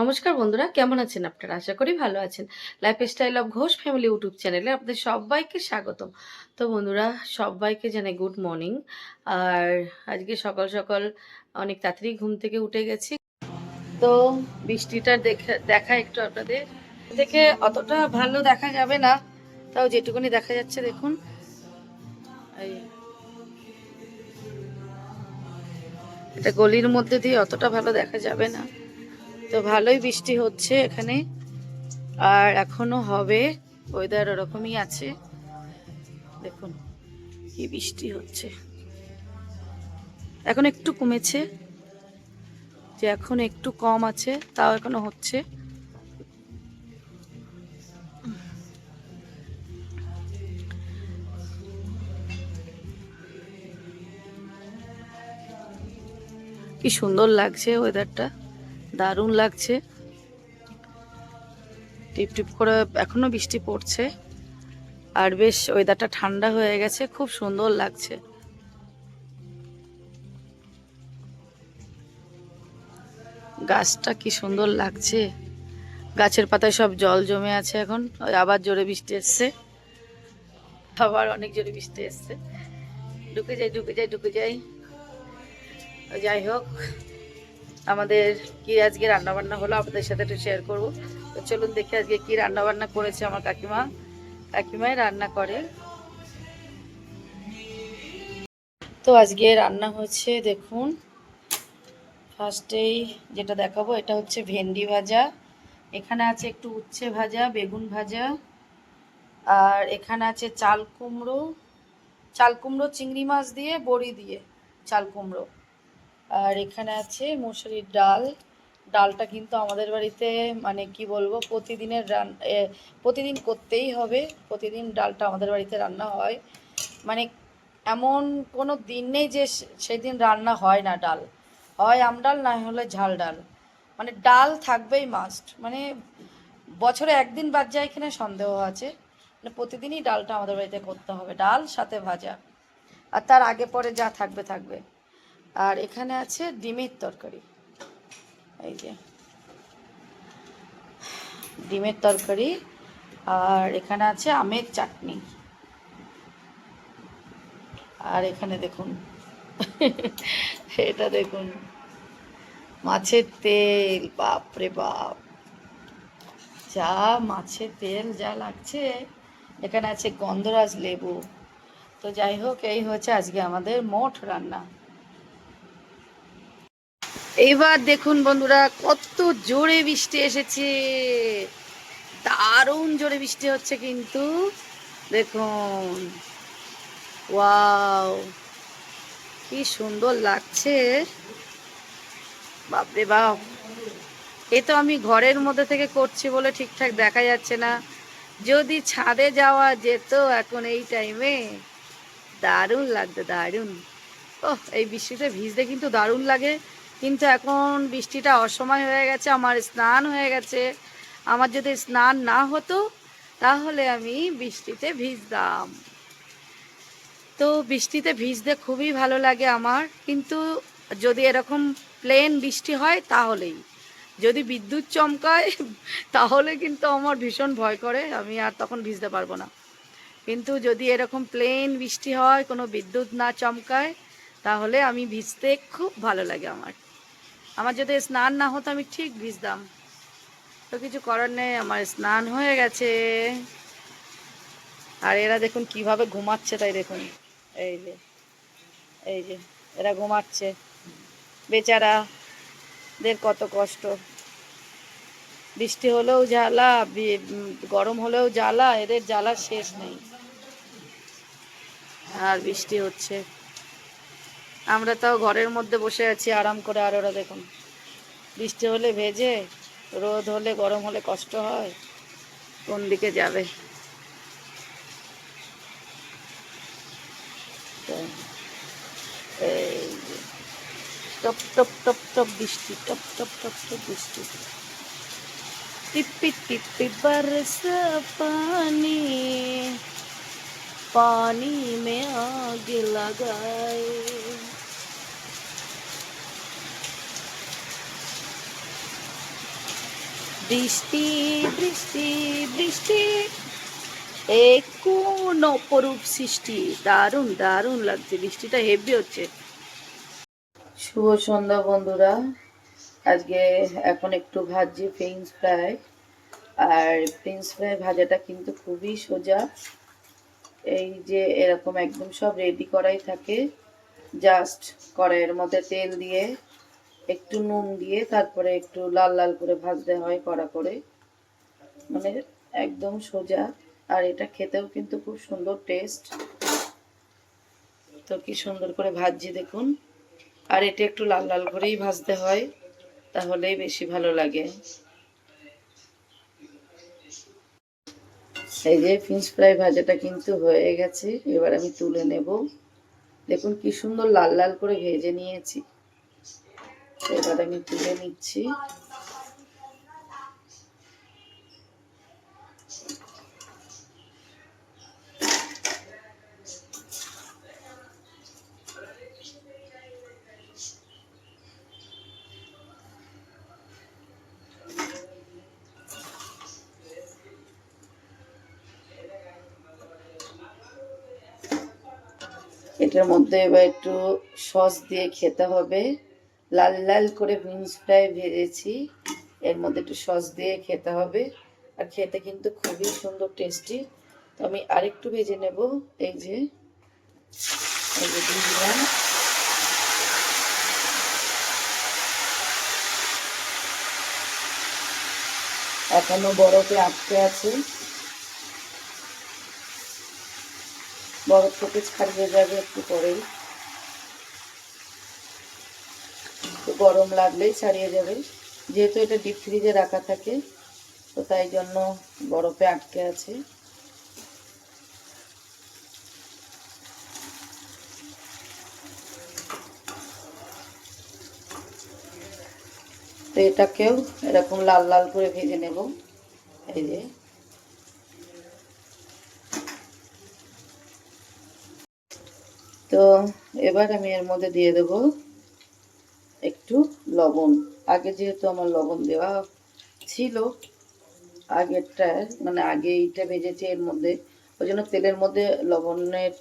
নমস্কার বন্ধুরা, কেমন আছেন আপনারা? আশা করি ভালো আছেন। Lifestyle of Ghosh family YouTube চ্যানেলে আপনাদের সবাইকে স্বাগতম। তো বন্ধুরা, সবাইকে জানাই গুড মর্নিং আর আজকে সকাল সকাল অনেক তাড়াতাড়ি ঘুম থেকে উঠে গেছি। তো বৃষ্টিটা দেখা দেখা একটু আপনাদের। থেকে অতটা ভালো দেখা যাবে না, তাও যেটুকুনি দেখা যাচ্ছে দেখুন। এই। এটা গলির মধ্যে দিয়ে অতটা ভালো দেখা যাবে না। তো ভালোই বৃষ্টি হচ্ছে এখানে। আর এখনও হবে ওয়েদার ওরকমই আছে। দেখুন কি বৃষ্টি হচ্ছে। এখন একটু কমেছে, যে এখন একটু কম আছে, তাও এখনও হচ্ছে। কি সুন্দর লাগছে ওয়েদারটা দারুণ লাগছে। টিপ টিপ করে এখনও বৃষ্টি পড়ছে। আর বেশ ওয়েদারটা ঠান্ডা হয়ে গেছে, খুব সুন্দর লাগছে। গাছটা কি সুন্দর লাগছে। গাছের পাতায় সব জল জমে আছে এখন আবার জোরে বৃষ্টি এসছে। আবার অনেক জোরে বৃষ্টি এসছে। ঢুকে যাই ঢুকে যাই ঢুকে যাই। যাই হোক। আমাদের কি আজকে রান্না বান্না হলো আপনাদের সাথে একটু শেয়ার করব। তো চলুন দেখি আজকে কি রান্না বান্না করেছে আমার কাকিমা। কাকিমাই রান্না করে। তো আজকে রান্না হচ্ছে, দেখুন, ফার্স্টেই যেটা দেখাবো, এটা হচ্ছে ভেন্ডি ভাজা। এখানে আছে একটু উচ্ছে ভাজা, বেগুন ভাজা, আর এখানে আছে চাল কুমড়ো চাল কুমড়ো, চিংড়ি মাছ দিয়ে, বড়ি দিয়ে চাল কুমড়ো। আর এখানে আছে মুসুরির ডাল। ডালটা কিন্তু আমাদের বাড়িতে মানে কি বলব, প্রতিদিনের রান প্রতিদিন করতেই হবে। প্রতিদিন ডালটা আমাদের বাড়িতে রান্না হয়। মানে এমন কোনো দিন নেই যে সেদিন রান্না হয় না ডাল। হয় আমডাল না হলে ঝাল ডাল। মানে ডাল থাকবেই মাস্ট মানে বছরে একদিন বাদ যায় এখানে সন্দেহ আছে। মানে প্রতিদিনই ডালটা আমাদের বাড়িতে করতে হবে। ডাল সাথে ভাজা। আর তার আগে পরে যা থাকবে থাকবে। আর এখানে আছে ডিমের তরকারি। এই যে। ডিমের তরকারি আর এখানে আছে আমের চাটনি। আর এখানে দেখুন, এটা দেখুন, মাছের তেল বাপ রে বাপ। যা মাছের তেল যা লাগছে। এখানে আছে গন্ধরাজ লেবু। তো যাই হোক, এই হচ্ছে আজকে আমাদের মোট রান্না। এইবার দেখুন বন্ধুরা, কত জোরে বৃষ্টি এসেছে। দারুণ জোরে বৃষ্টি হচ্ছে কিন্তু। দেখুন। ওয়াও, কি সুন্দর লাগছে। বাপরে বাপ। এ তো আমি ঘরের মধ্যে থেকে করছি বলে ঠিকঠাক দেখা যাচ্ছে না। যদি ছাদে যাওয়া যেত এখন এই টাইমে দারুণ লাগতো, দারুণ। ও এই বৃষ্টিতে ভিজতে কিন্তু দারুণ লাগে। কিন্তু এখন বৃষ্টিটা অসময় হয়ে গেছে, আমার স্নান হয়ে গেছে। আমার যদি স্নান না হতো, তাহলে আমি বৃষ্টিতে ভিজতাম। তো বৃষ্টিতে ভিজতে খুবই ভালো লাগে আমার, কিন্তু যদি এরকম প্লেন বৃষ্টি হয়, তাহলেই। যদি বিদ্যুৎ চমকায়, তাহলে কিন্তু আমার ভীষণ ভয় করে, আমি আর তখন ভিজতে পারব না। কিন্তু যদি এরকম প্লেন বৃষ্টি হয়, কোনো বিদ্যুৎ না চমকায়, তাহলে আমি ভিজতে খুব ভালো লাগে আমার। আমার যদি স্নান না হতো, আমি ঠিক ভিজতাম। তো কিছু করার নেই, আমার স্নান হয়ে গেছে। আর এরা দেখুন কীভাবে ঘুমাচ্ছে তাই দেখুন। এই যে এই যে, এরা ঘুমাচ্ছে। বেচারা দের কত কষ্ট। বৃষ্টি হলেও জ্বালা গরম হলেও জ্বালা, এদের জ্বালা শেষ নেই। আর বৃষ্টি হচ্ছে। আমরা তাও ঘরের মধ্যে বসে আছি আরাম করে আর ওরা দেখুন বৃষ্টি হলে ভেজে রোদ হলে গরম হলে কষ্ট হয় কোন দিকে যাবে তো, এই যে, টপ টপ টপ টপ বৃষ্টি টপ টপ টপ টপ বৃষ্টি टिपी टिपी बरस पानी पानी में आग लगाए বৃষ্টি বৃষ্টি বৃষ্টি। এ কোন অপরূপ সৃষ্টি। দারুণ দারুণ লাগছে। বৃষ্টিটা হেভি হচ্ছে। শুভ সন্ধ্যা, বন্ধুরা। আজকে এখন একটু ভাজছি ফ্রেঞ্চ ফ্রাই। আর ফ্রেঞ্চ ফ্রাই ভাজাটা কিন্তু খুবই সোজা। এই যে এরকম একদম সব রেডি করাই থাকে। জাস্ট কড়াইয়ের মধ্যে তেল দিয়ে একটু নুন দিয়ে তারপরে একটু লাল লাল করে ভাজতে হয় কড়া করে। মানে একদম সোজা। আর এটা খেতেও কিন্তু খুব সুন্দর টেস্ট তো কি সুন্দর করে ভাজছি দেখুন। আর এটা একটু লাল লাল করেই ভাজতে হয়, তাহলেই বেশি ভালো লাগে। এই যে ফিঞ্চ ফ্রাই ভাজাটা কিন্তু হয়ে গেছে। এবার আমি তুলে নেব। দেখুন কি সুন্দর লাল লাল করে ভেজে নিয়েছি। এবার আমি তুলে নিচ্ছি। এটার মধ্যে এবার একটু সস দিয়ে খেতে হবে। লাল লাল করে বিনস ফ্রাই ভেজেছি। এর মধ্যে একটু সস দিয়ে খেতে হবে। আর খেতে কিন্তু খুবই সুন্দর টেস্টি তো আমি আরেকটু ভেজে নেব। এই যে এখনও বরফে আটকে আছে। বরফ থেকে ছাড়িয়ে যাবে একটু পরেই একটু গরম লাগলেই ছাড়িয়ে যাবে যেহেতু এটা ডিপ ফ্রিজে রাখা থাকে, তো তাই জন্য বরফে আটকে আছে। তো এটাকেও এরকম লাল লাল করে ভেজে নেব। এই যে। তো এবার আমি এর মধ্যে দিয়ে দেব একটু লবণ। আগে যেহেতু আমার লবণ দেওয়া ছিল, আগেরটা মানে আগে এইটা ভেজেছি এর মধ্যে, ওই জন্য তেলের মধ্যে লবণের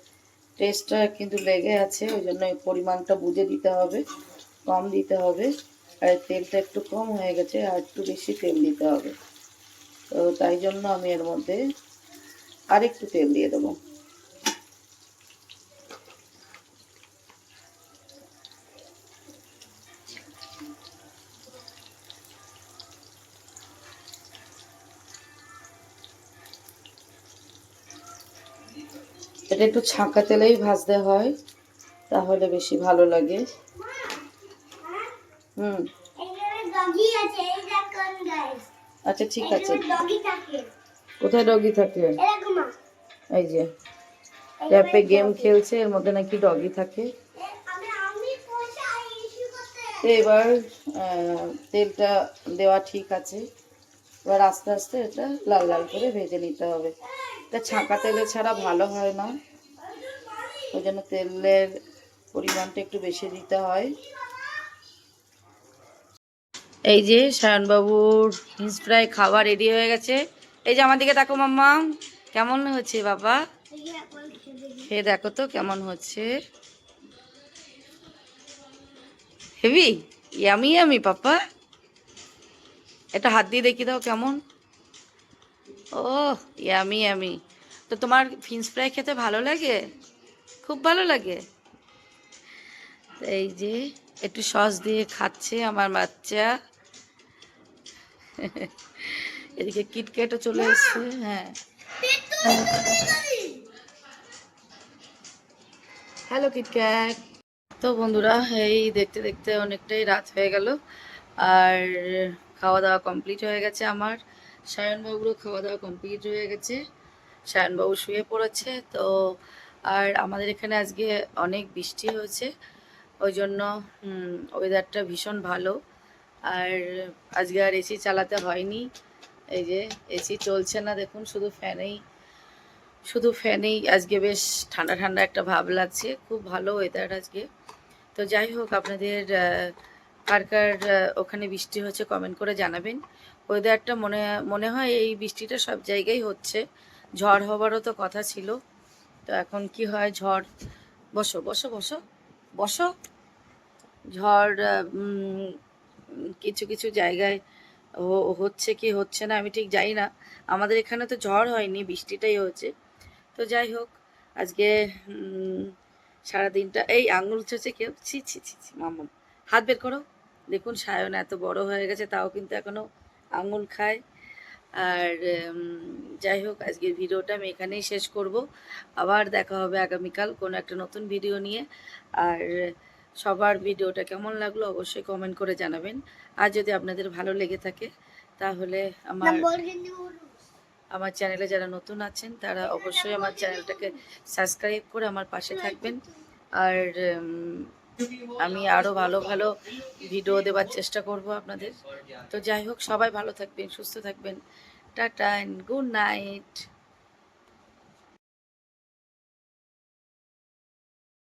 টেস্টটা কিন্তু লেগে আছে, ওই জন্য পরিমাণটা বুঝে দিতে হবে, কম দিতে হবে। আর তেলটা একটু কম হয়ে গেছে, আর একটু বেশি তেল দিতে হবে। তো তাই জন্য আমি এর মধ্যে আরেকটু তেল দিয়ে দেবো। এটা একটু ছাঁকা তেলেই ভাজতে হয়, তাহলে বেশি ভালো লাগে। হুম। আচ্ছা ঠিক আছে। কোথায় ডগি থাকে? এই যে ট্যাপে গেম খেলছে, এর মধ্যে নাকি ডগি থাকে। এবার তেলটা দেওয়া ঠিক আছে। এবার আস্তে আস্তে এটা লাল লাল করে ভেজে নিতে হবে। এটা ছাঁকা তেলে ছাড়া ভালো হয় না। ওই জন্য তেলের পরিমাণটা একটু বেশি দিতে হয়। এই যে সায়নবাবুর ফিস ফ্রাই খাবার রেডি হয়ে গেছে। এই যে আমার দিকে দেখো মাম্মা, কেমন হচ্ছে বাবা? খেয়ে দেখো তো কেমন হচ্ছে। হেভি? Yummy yummy papa. এটা হাত দিয়ে দেখি দাও কেমন। ও ইয়ামি ইয়ামি। তো তোমার ফিন্স ফ্রাই খেতে ভালো লাগে? খুব ভালো লাগে। এই যে, একটু সস দিয়ে খাচ্ছে আমার বাচ্চা। এদিকে কিটকেটও চলে এসছে হ্যাঁ। Hello KitKat. তো বন্ধুরা, এই দেখতে দেখতে অনেকটাই রাত হয়ে গেল, আর খাওয়া দাওয়া কমপ্লিট হয়ে গেছে আমার। সায়নবাবুরও খাওয়া দাওয়া কমপ্লিট হয়ে গেছে। সায়নবাবু শুয়ে পড়েছে, তো আর আমাদের এখানে আজকে অনেক বৃষ্টি হয়েছে। ওই জন্য ওয়েদারটা ভীষণ ভালো। আর আজকে আর এসি চালাতে হয়নি। এই যে, এসি চলছে না, দেখুন, শুধু ফ্যানেই শুধু ফ্যানেই আজকে বেশ ঠান্ডা ঠান্ডা একটা ভাব লাগছে। খুব ভালো ওয়েদার আজকে। তো যাই হোক, আপনাদের কার কার ওখানে বৃষ্টি হচ্ছে কমেন্ট করে জানাবেন। ওয়েদারটা মনে মনে হয় এই বৃষ্টিটা সব জায়গায় হচ্ছে। ঝড় হবারও তো কথা ছিল। তো এখন কি হয়? ঝড়, বসো বসো বসো বসো। ঝড় কিছু কিছু জায়গায় হচ্ছে কি হচ্ছে না আমি ঠিক জানি না। আমাদের এখানে তো ঝড় হয়নি, বৃষ্টিটাই হচ্ছে তো যাই হোক, আজকে সারাদিনটা, এই আঙুল চলছে কেউ, ছি ছি ছি ছি, মামুন, হাত বের করো। দেখুন সায়ন এত বড় হয়ে গেছে, তাও কিন্তু এখনও আঙুল খায়। আর যাই হোক, আজকের ভিডিওটা আমি এখানেই শেষ করব। আবার দেখা হবে আগামীকাল কোনো একটা নতুন ভিডিও নিয়ে। আর সবার ভিডিওটা কেমন লাগল অবশ্যই কমেন্ট করে জানাবেন। আর যদি আপনাদের ভালো লেগে থাকে, তাহলে আমার আমার চ্যানেলে যারা নতুন আছেন, তারা অবশ্যই আমার চ্যানেলটাকে সাবস্ক্রাইব করে আমার পাশে থাকবেন। আর আমি আরও ভালো ভালো ভিডিও দেওয়ার চেষ্টা করব আপনাদের। তো যাই হোক, সবাই ভালো থাকবেন, সুস্থ থাকবেন। Tata good night